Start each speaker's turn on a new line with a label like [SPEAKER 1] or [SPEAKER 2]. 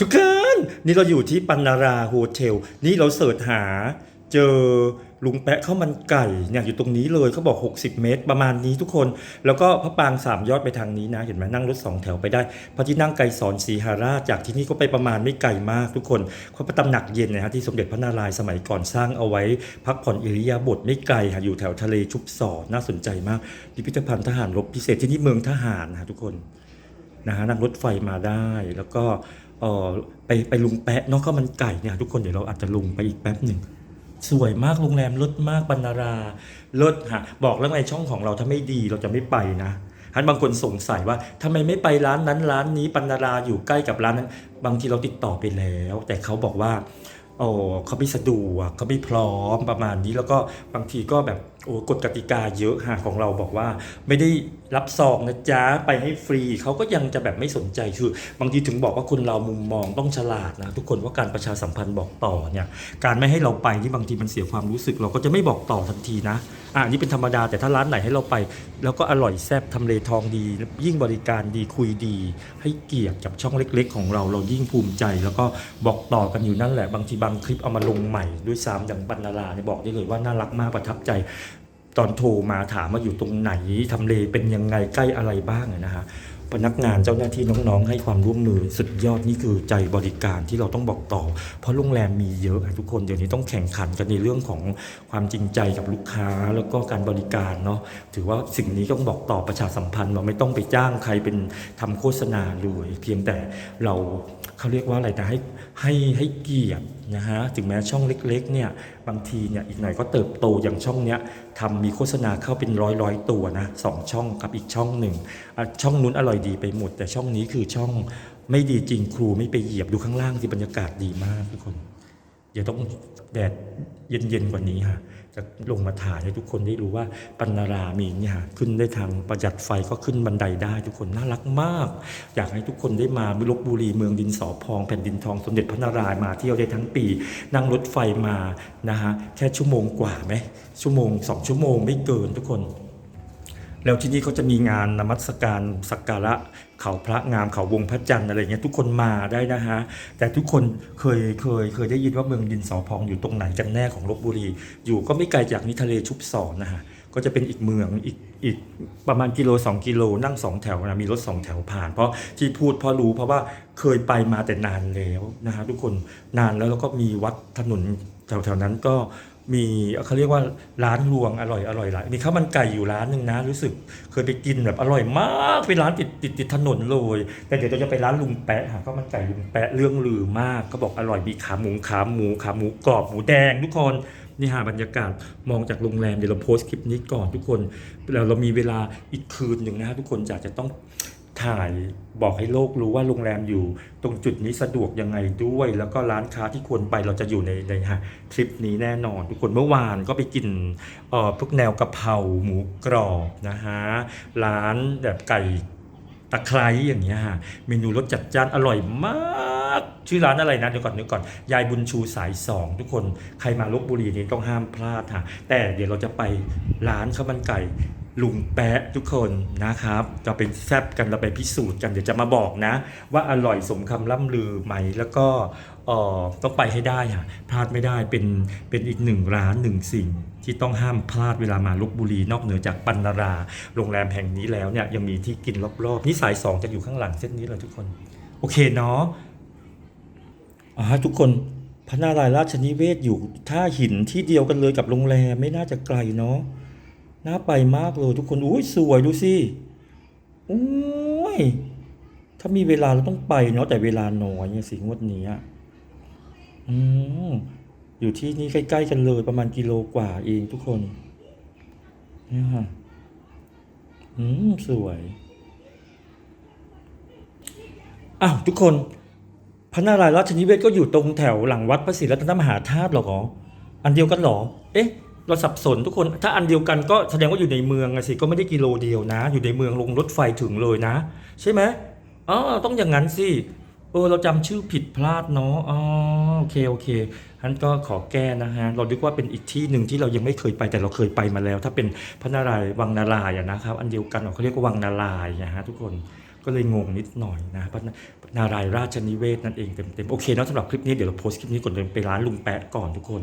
[SPEAKER 1] ทุกคนนี่เราอยู่ที่ปันนาราโฮเทล นี่เราเสิร์ชหา เจอลุงแปะข้าวมันไก่เนี่ยอยู่ตรงนี้เลยเขาบอก 60 เมตร ประมาณนี้ทุกคน แล้วก็พระปางสามยอดไปทางนี้นะ เห็นไหมนั่งรถสองแถวไปได้ พระที่นั่งไกรสอนศรีหาราชจากที่นี่ก็ไปประมาณไม่ไกลมากทุกคนเขาประตำหนักเย็นนะฮะที่สมเด็จพระนารายณ์สมัยก่อนสร้างเอาไว้ พักผ่อนอิริยาบถไม่ไกลค่ะอยู่แถวทะเลชุบสอน่าสนใจมากพิพิธภัณฑ์ทหารรบพิเศษที่นี่เมืองทหารนะทุกคน นะฮะนั่งรถไฟมาได้แล้วก็เออไปไปลุงแปะเนาะข้าวมันไก่เนี่ยทุกคนเดี๋ยวเราอาจจะลุงไปอีกแป๊บหนึ่งสวยมากโรงแรมลิศมากบรรณาราลิศฮะบอกแล้วไงช่องของเราถ้าไม่ดีเราจะไม่ไปนะฮันบางคนสงสัยว่าทำไมไม่ไปร้านนั้นร้านนี้ปันนาราอยู่ใกล้กับร้านนั้น บางทีเราติดต่อไปแล้ว แต่เขาบอกว่า โอ้เขาไม่สะดวกเขาไม่พร้อมประมาณนี้แล้วก็บางทีก็แบบโอ้กฎกติกาเยอะฮะของเราบอกว่า ไม่ได้รับซองนะจ๊ะไปให้ฟรีเขาก็ยังจะแบบไม่สนใจคือบางทีถึงบอกว่าคนเรามุมมองต้องฉลาดนะทุกคนว่าการประชาสัมพันธ์บอกต่อเนี่ยการไม่ให้เราไปที่บางทีมันเสียความรู้สึก เราก็จะไม่บอกต่อทันทีนะอะอันนี่เป็นธรรมดาแต่ถ้าร้านไหนให้เราไป แล้วก็อร่อยแซ่บทำเลทองดี ยิ่งบริการดีคุยดี ให้เกียรติกับช่องเล็ก ๆ ของเราเรายิ่งภูมิใจ แล้วก็บอกต่อกันอยู่นั่นแหละบางทีบางคลิปเอามาลงใหม่ด้วยซ้ำอย่างบรรลาราเนี่ยบอกได้เลยว่าน่ารักมากประทับใจ ตอนโทรมาถามว่าอยู่ตรงไหนทำเลเป็นยังไงใกล้อะไรบ้างนะฮะ พนักงานเจ้าหน้าที่น้องๆ ให้ความร่วมมือสุดยอดนี่คือใจบริการที่เราต้องบอกต่อ เพราะโรงแรมมีเยอะทุกคนเดี๋ยวนี้ต้องแข่งขันกันในเรื่องของความจริงใจกับลูกค้าแล้วก็การบริการเนาะถือว่าสิ่งนี้ต้องบอกต่อประชาสัมพันธ์เราไม่ต้องไปจ้างใครเป็นทำโฆษณาเลยเพียงแต่เราเขาเรียกว่าอะไรนะให้ให้ให้เกียรตินะฮะถึงแม้ช่องเล็กๆเนี่ยบางทีเนี่ยอีกหน่อยก็เติบโตอย่างช่องเนี้ยทำมีโฆษณาเข้าเป็นร้อยร้อยตัวนะสองช่องกับอีกช่องหนึ่งช่องนู้นอร่อยดีไปหมด แต่ช่องนี้คือช่องไม่ดีจริงครูไม่ไปเหยียบดูข้างล่างที่บรรยากาศดีมากทุกคน เดี๋ยวต้องแดดเย็นๆกว่านี้ฮะจะลงมาถ่ายให้ทุกคนได้รู้ว่าปันนารามีเนี่ยฮะขึ้นได้ทางประหยัดไฟก็ขึ้นบันไดได้ทุกคนน่ารักมาก อยากให้ทุกคนได้มาลบบุรีเมืองดินสอพองแผ่นดินทองสมเด็จพระนารายมาเที่ยวได้ทั้งปี นั่งรถไฟมานะฮะแค่ชั่วโมงกว่าไหมชั่วโมงสองชั่วโมงไม่เกินทุกคน แล้วที่นี่เขาจะมีงานนมัสการสักการะเขาพระงามเขาวงพระจันทร์อะไรเงี้ยทุกคนมาได้นะฮะแต่ทุกคนเคยเคยเคยได้ยินว่าเมืองดินสอพองอยู่ตรงไหนกันแน่ของลบบุรี อยู่ก็ไม่ไกลจากนิทะเลชุบสอนนะฮะก็จะเป็นอีกเมืองอีกอีกประมาณกิโล 2 กิโลนั่งสองแถวนะมีรถสองแถวผ่าน เพราะที่พูดเพราะรู้เพราะว่าเคยไปมาแต่นานแล้วนะฮะทุกคนนานแล้วแล้วก็มีวัดถนนแถวๆนั้นก็ มีเขาเรียกว่าร้านรวงอร่อยอร่อยหลายมีข้าวมันไก่อยู่ร้านหนึ่งนะ รู้สึกเคยไปกินแบบอร่อยมากเป็นร้านติดติดติดถนนเลย แต่เดี๋ยวเราจะไปร้านลุงแปะหาข้าวมันไก่ลุงแปะเรื่องลือมากก็บอกอร่อยมีขาหมูขาหมูขาหมูกรอบหมูแดงทุกคนนี่ฮะบรรยากาศมองจากโรงแรมเดี๋ยวเราโพสต์คลิปนี้ก่อนทุกคนแล้วเรามีเวลาอีกคืนหนึ่งนะฮะทุกคนจะจะต้อง ถ่ายบอกให้โลกรู้ว่าโรงแรมอยู่ ตรงจุดนี้สะดวกยังไงด้วย แล้วก็ร้านค้าที่ควรไปเราจะอยู่ในในฮะทริปนี้แน่นอน ทุกคนเมื่อวานก็ไปกินเอ่อพวกแนวกะเพราหมูกรอบนะฮะร้านแบบไก่ตะไคร้อย่างเงี้ยฮะเมนูรสจัดจ้านอร่อยมากชื่อร้านอะไรนะเดี๋ยวก่อนเดี๋ยวก่อนยายบุญชูสายสองทุกคนใครมาลบบุรีนี่ต้องห้ามพลาดค่ะแต่เดี๋ยวเราจะไปร้านข้าวมันไก่ ลุงแปะทุกคนนะครับจะเป็นแซบกันเราไปพิสูจน์กันเดี๋ยวจะมาบอกนะ ว่าอร่อยสมคำล่ำลือไหมแล้วก็เอ่อต้องไปให้ได้ค่ะพลาดไม่ได้เป็นเป็นอีกหนึ่งร้านหนึ่งสิ่ง ที่ต้องห้ามพลาดเวลามาลบบุรีนอกเหนือจากปันนารา โรงแรมแห่งนี้แล้วเนี่ยยังมีที่กินรอบๆนี่สายสองจะอยู่ข้างหลังเส้นนี้เลยทุกคน โอเคเนาะอ่าทุกคนพระนารายณ์ราชนิเวศอยู่ท่าหินที่เดียวกันเลยกับโรงแรมไม่น่าจะไกลเนาะ น่าไปมากเลยทุกคนอุ้ยสวยดูสิโอ้ยถ้ามีเวลาเราต้องไปเนาะแต่เวลาน้อยเนี่ยสิงวดนี้อะอืมอยู่ที่นี่ใกล้ๆกันเลยประมาณกิโลกว่าเองทุกคนนี่ค่ะอืมสวยอ้าวทุกคนพระนารายณ์ราชนิเวศก็อยู่ตรงแถวหลังวัดพระศรีรัตนมหาธาตุหรออันเดียวกันหรอ เอ๊ะ เราสับสนทุกคนถ้าอันเดียวกันก็แสดงว่าอยู่ในเมืองสิก็ไม่ได้กิโลเดียวนะ อยู่ในเมืองลงรถไฟถึงเลยนะ ใช่ไหมอ๋อต้องอย่างนั้นสิเออเราจำชื่อผิดพลาดเนาะอ๋อโอเคโอเคฉันก็ขอแก้นะฮะ เราคิดว่าเป็นอีกที่หนึ่งที่เรายังไม่เคยไปแต่เราเคยไปมาแล้ว ถ้าเป็นพระนารายณ์วังนารายณ์นะครับ อันเดียวกันเขาเรียกว่าวังนารายณ์นะฮะทุกคนก็เลยงงนิดหน่อยนะพระนารายณ์ราชนิเวศนั่นเองเต็มๆโอเคนะสำหรับคลิปนี้เดี๋ยวเราโพสต์คลิปนี้ก่อนเดินไปร้านลุงแปะก่อนทุกคน